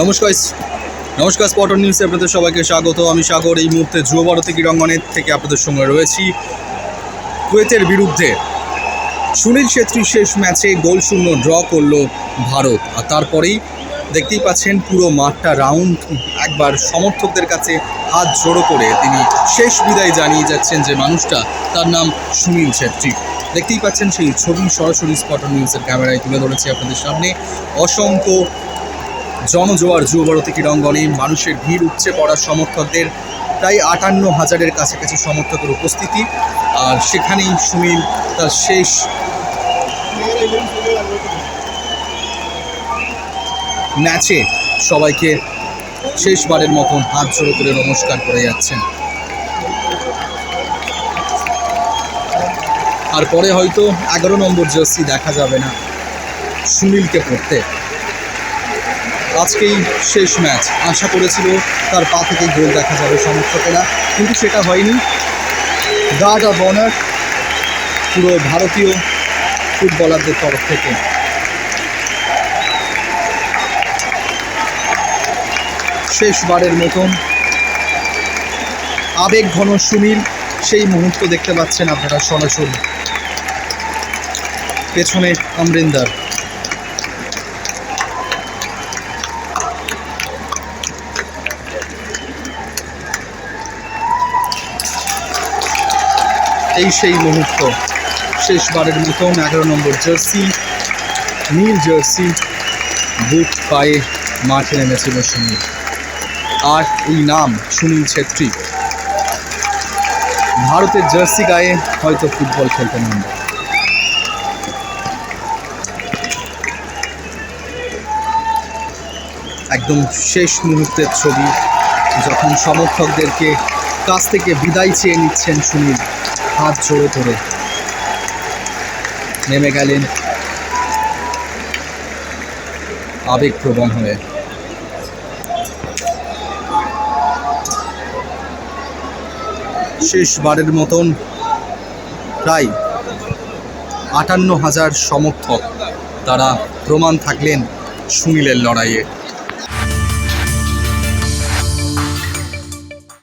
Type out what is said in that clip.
নমস্কার নমস্কার স্পটন নিউজে আপনাদের সবাইকে স্বাগত। আমি সাগর, এই মুহূর্তে ধ্রুব ভারতী ক্রীড়াঙ্গনের থেকে আপনাদের সঙ্গে রয়েছি। কুয়েতের বিরুদ্ধে সুনীল ছেত্রী শেষ ম্যাচে গোল শূন্য ড্র করল ভারত। আর তারপরেই দেখতেই পাচ্ছেন পুরো মাঠটা রাউন্ড একবার সমর্থকদের কাছে হাত জোড়ো করে তিনি শেষ বিদায় জানিয়ে যাচ্ছেন যে মানুষটা তার নাম সুনীল ছেত্রী। দেখতেই পাচ্ছেন সেই ছবি সরাসরি স্পটন নিউজের ক্যামেরায় তুলে ধরেছি আপনাদের সামনে। অসংখ্য জনজোয়ার যুবভারতী ক্রীড়াঙ্গনে মানুষের ভিড় উপচে পড়া সমর্থকদের প্রায় আটান্ন হাজারের কাছাকাছি সমর্থকের উপস্থিতি। আর সেখানেই সুনীল তার শেষ ম্যাচে সবাইকে শেষবারের মতন হাত জোড়ো করে নমস্কার করে যাচ্ছেন। আর পরে হয়তো এগারো নম্বর জার্সি দেখা যাবে না সুনীলকে পড়তে। আজকেই শেষ ম্যাচ। আশা করেছিল তার পা থেকে গোল দেখা যাবে সমর্থকেরা, কিন্তু সেটা হয়নি। গার্ড অফ অনার পুরো ভারতীয় ফুটবলারদের তরফ থেকে। শেষবারের মতন আবেগ ঘন সুনীল সেই মুহূর্ত দেখতে পাচ্ছেন আপনারা সরাসরি। পেছনে আমরিন্দার এই সেই মুহূর্ত। শেষবারের মতন এগারো নম্বর জার্সি, নীল জার্সি, বুট পায়ে মাঠে নেমেছিল সুনীল আর এই নাম সুনীল ছেত্রী। ভারতের জার্সি গায়ে হয়তো ফুটবল খেলতে নামবে একদম শেষ মুহূর্তের ছবি, যখন সমর্থকদেরকে কাছ থেকে বিদায় চেয়ে নিচ্ছেন সুনীল। হাত জোড়ো ধরে। নেমে গেলেন আবেগপ্রবণ হয়ে। শেষবারের মতন প্রায় আটান্ন হাজার সমর্থক তারা প্রমাণ থাকলেন সুনীলের লড়াইয়ে।